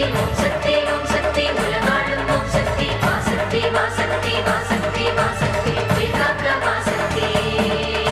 சக்தி ஓம் சக்தி உலகாளும் ஓம் சக்தி வாசக்தி வாசக்தி வா